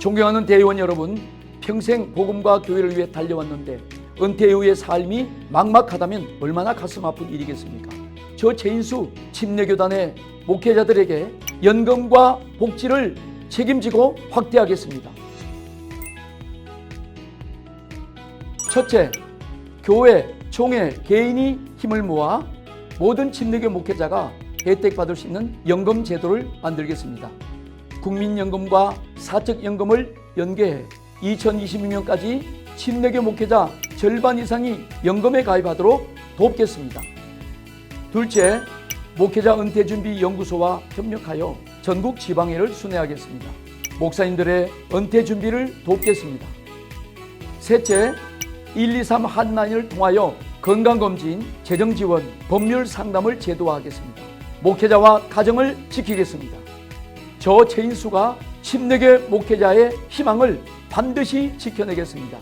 존경하는 대의원 여러분, 평생 복음과 교회를 위해 달려왔는데 은퇴 이후의 삶이 막막하다면 얼마나 가슴 아픈 일이겠습니까? 저 최인수 침례교단의 목회자들에게 연금과 복지를 책임지고 확대하겠습니다. 첫째, 교회, 총회, 개인이 힘을 모아 모든 침례교 목회자가 혜택 받을 수 있는 연금 제도를 만들겠습니다. 국민연금과 사적연금을 연계해 2022년까지 침례교 목회자 절반 이상이 연금에 가입하도록 돕겠습니다. 둘째, 목회자 은퇴준비 연구소와 협력하여 전국 지방회를 순회하겠습니다. 목사님들의 은퇴 준비를 돕겠습니다. 셋째, 123 한라인을 통하여 건강검진, 재정지원, 법률 상담을 제도화하겠습니다. 목회자와 가정을 지키겠습니다. 저 최인수가 침례교 목회자의 희망을 반드시 지켜내겠습니다.